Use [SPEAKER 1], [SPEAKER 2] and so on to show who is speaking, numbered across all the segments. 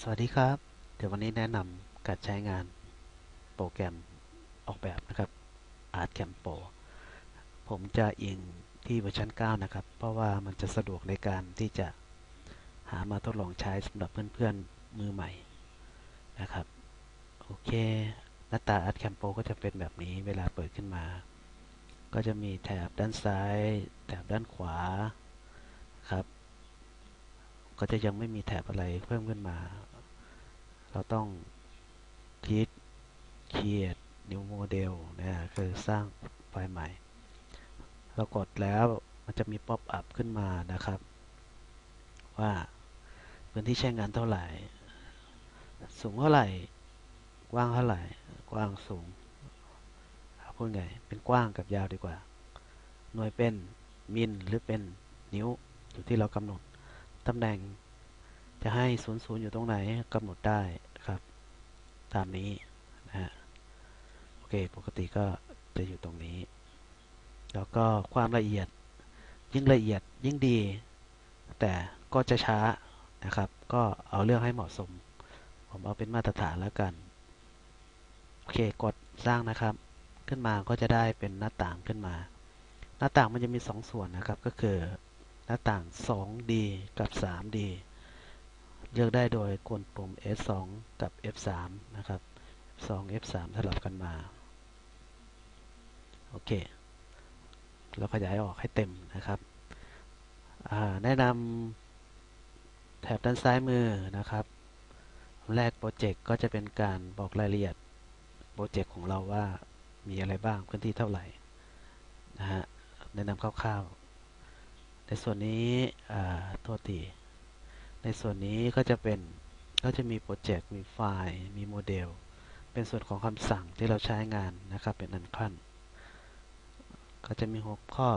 [SPEAKER 1] สวัสดีครับ เดี๋ยววันนี้แนะนำการใช้งานโปรแกรมออกแบบนะครับ ArtCam Pro ผมจะอิงที่เวอร์ชัน 9 นะครับ เพราะว่ามันจะสะดวกในการที่จะหามาทดลองใช้สำหรับเพื่อนๆ มือใหม่นะครับ โอเค หน้าตา ArtCam Pro ก็จะเป็นแบบนี้เวลาเปิดขึ้นมา ก็จะมีแถบด้านซ้าย แถบด้านขวาครับ ก็จะยังไม่มีแถบอะไรเพิ่มขึ้นมา เราต้องคลิก create new model นะคือสร้างไฟล์ใหม่ เรากดแล้วมันจะมีป๊อปอัพขึ้นมานะครับ ว่าพื้นที่ใช้งานเท่าไหร่ สูงเท่าไหร่ กว้างเท่าไหร่ กว้างสูงพูดไง เป็นกว้างกับยาวดีกว่า หน่วยเป็นมิลหรือเป็นนิ้วอยู่ที่เรากำหนด ตำแหน่ง จะให้ศูนย์ศูนย์อยู่ตรงไหนกำหนดได้ครับ ตามนี้นะฮะโอเค ปกติก็จะอยู่ตรงนี้ แล้วก็ความละเอียดยิ่งละเอียดยิ่งดี แต่ก็จะช้านะครับ ก็เอาเรื่องให้เหมาะสม ผมเอาเป็นมาตรฐานแล้วกัน โอเค กดสร้างนะครับ ขึ้นมาก็จะได้เป็นหน้าต่างขึ้นมา หน้าต่างมันจะมี 2ส่วนนะครับ ก็คือ หน้าต่าง 2D กับ 3D เลือกได้โดยกดปุ่ม S2 กับ F3 นะครับ2 F3 สลับกันมา โอเค เราขยายออกให้เต็มนะครับ แนะนำแถบด้านซ้ายมือนะครับ แรกโปรเจกต์ก็จะเป็นการบอกรายละเอียดโปรเจกต์ของเราว่ามีอะไรบ้างพื้นที่เท่าไหร่นะฮะแนะนำคร่าวๆ ในส่วนนี้โทษทีในส่วนนี้ก็จะเป็นก็จะมีโปรเจกต์มีไฟล์มีโมเดล เป็นส่วนของคำสั่งที่เราใช้งานนะครับ เป็นอันขั้น ก็จะมีหัวข้อ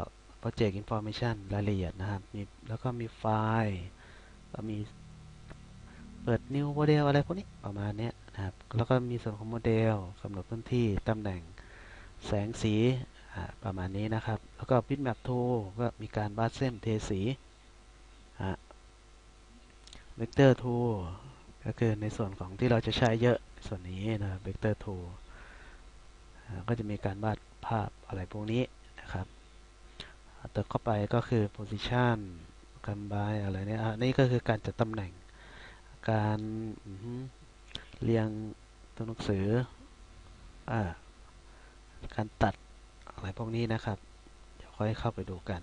[SPEAKER 1] Project Information รายละเอียดนะครับมีแล้วก็มีไฟล์ก็มีเปิด New Model อะไรพวกนี้ประมาณนี้นะครับ แล้วก็มีส่วนของโมเดลกำหนดพื้นที่ตำแหน่งแสงสี ประมาณนี้นะครับ แล้วก็ Bitmap Tool ก็มีการวาดเส้นเทสีเวกเตอร์ทูก็คือในส่วนของที่เราจะใช้เยอะส่วนนี้นะเวกเตอร์ทูก็จะมีการวาดภาพอะไรพวกนี้นะครับเติมเข้าไปก็คือ position การบายอะไรเนี่ยนี่ก็คือการจัดตำแหน่ง การเรียงตัวหนังสืออการตัด อะไรพวกนี้นะครับ เดี๋ยวค่อยเข้าไปดูกัน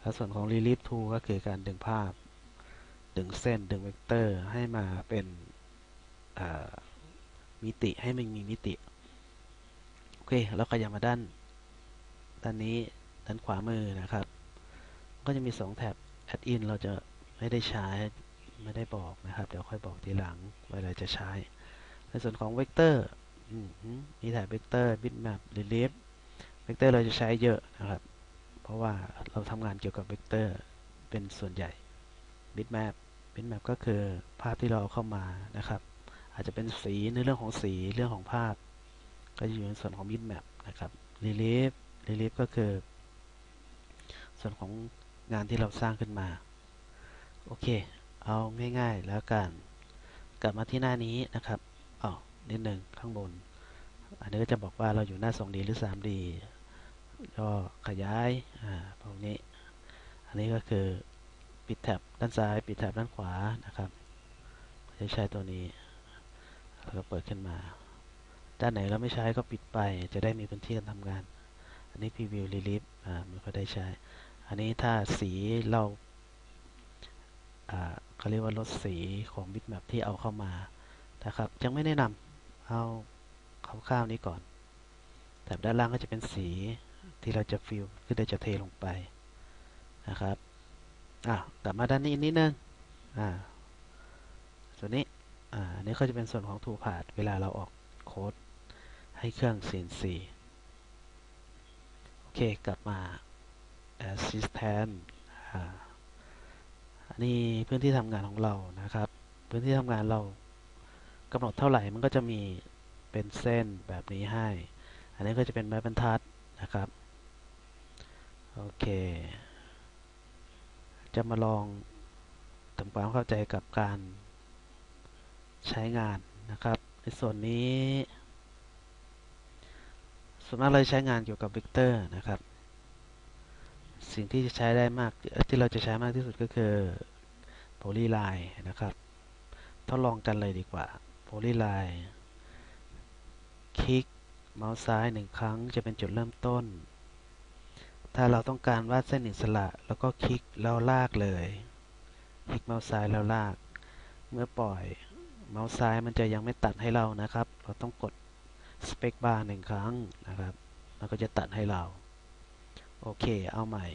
[SPEAKER 1] แล้วส่วนของ relief tool ก็คือการดึงภาพ ดึงเส้น ดึงเวกเตอร์ให้มาเป็นมิติให้มันมีมิติ โอเค แล้วขยับมาด้าน ด้านนี้ ด้านขวามือนะครับ ก็จะมี 2 แท็บ add in เราจะไม่ได้ใช้ ไม่ได้บอกนะครับ เดี๋ยวค่อยบอกทีหลังเวลาจะใช้ ในส่วนของเวกเตอร์มีแถบเวกเตอร์ bitmap relief เวกเตอร์เราจะใช้เยอะนะครับ เพราะว่าเราทำงานเกี่ยวกับเวกเตอร์เป็นส่วนใหญ่ bitmap bitmap ก็คือภาพที่เราเข้ามานะครับ อาจจะเป็นสีในเรื่องของสีเรื่องของภาพ ก็จะอยู่ในส่วนของ bitmap นะครับ relief relief ก็คือ ส่วนของงานที่เราสร้างขึ้นมา โอเค เอาง่ายๆแล้วกัน กลับมาที่หน้านี้นะครับอ๋อนิดหนึ่งข้างบน อันนี้ก็จะบอกว่าเราอยู่หน้า 2D หรือ 3D ก็ขยายอ่าพวกนี้ อันนี้ก็คือปิดแถบด้านซ้าย ปิดแถบด้านขวานะครับจะใช้ตัวนี้แล้วก็เปิดขึ้นมา ด้านไหนเราไม่ใช้ก็ปิดไป จะได้มีพื้นที่การทำงาน อันนี้ preview relief อ่าไม่ค่อยได้ใช้ อันนี้ถ้าสีเราอ่าเขาเรียกว่าลดสีของ bitmap ที่เอาเข้ามานะครับ ยังไม่แนะนำเอาคร่าวๆนี้ก่อนแถบด้านล่างก็จะเป็นสี ที่เราจะฟิลคือเราจะเทลงไปนะครับอะกลับมาด้านนี้นิดนึงอ่าส่วนนี้อ่านนี้ก็จะเป็นส่วนของทูพาดเวลาเราออกโค้ดให้เครื่อง CNC โอเคกลับมา Assistant อ่าอันนี้พื้นที่ทำงานของเรานะครับ พื้นที่ทำงานเรากำหนดเท่าไหร่มันก็จะมีเป็นเส้นแบบนี้ให้ อันนี้ก็จะเป็นไม้บรรทัดนะครับ โอเค จะมาลองทำความเข้าใจกับการใช้งานนะครับ ในส่วนนี้ ส่วนมากเราใช้งานเกี่ยวกับเวกเตอร์นะครับ สิ่งที่จะใช้ได้มากที่เราจะใช้มากที่สุดก็คือโพลีไลน์นะครับ ทดลองกันเลยดีกว่าโพลีไลน์คลิกเมาส์ซ้ายหนึ่งครั้งจะเป็นจุดเริ่มต้น ถ้าเราต้องการวาดเส้นอิสระ แล้วก็คลิกแล้วลากเลย คลิกเมาส์ซ้ายแล้วลาก เมื่อปล่อย เมาส์ซ้ายมันจะยังไม่ตัดให้เรานะครับ เราต้องกดสเปคบาร์หนึ่งครั้งนะครับ แล้วก็จะตัดให้เรา โอเค เอาใหม่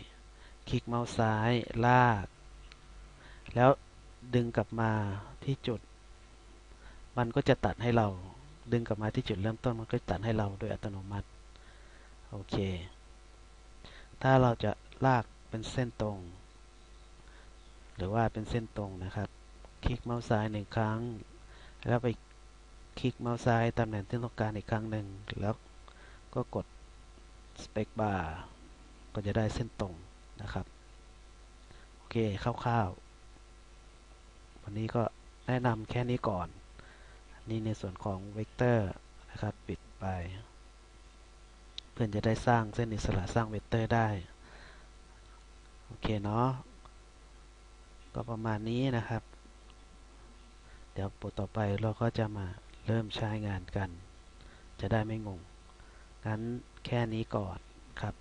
[SPEAKER 1] คลิกเมาส์ซ้ายลาก แล้วดึงกลับมาที่จุด มันก็จะตัดให้เรา ดึงกลับมาที่จุดเริ่มต้นมันก็ตัดให้เราโดยอัตโนมัติ โอเค ถ้าเราจะลากเป็นเส้นตรง หรือว่าเป็นเส้นตรงนะครับ คลิกเมาส์ซ้ายหนึ่งครั้ง แล้วไปคลิกเมาส์ซ้ายตำแหน่งที่ต้องการอีกครั้งหนึ่งแล้วก็กดสเปคบาร์ก็จะได้เส้นตรงนะครับ โอเคคร่าวๆ วันนี้ก็แนะนำแค่นี้ก่อน นี่ในส่วนของเวกเตอร์นะครับ ปิดไป เพื่อนจะได้สร้างเส้นอิสระสร้างเวกเตอร์ได้ โอเคเนาะ ก็ประมาณนี้นะครับ เดี๋ยวบทต่อไปเราก็จะมาเริ่มใช้งานกัน จะได้ไม่งง งั้นแค่นี้ก่อนครับ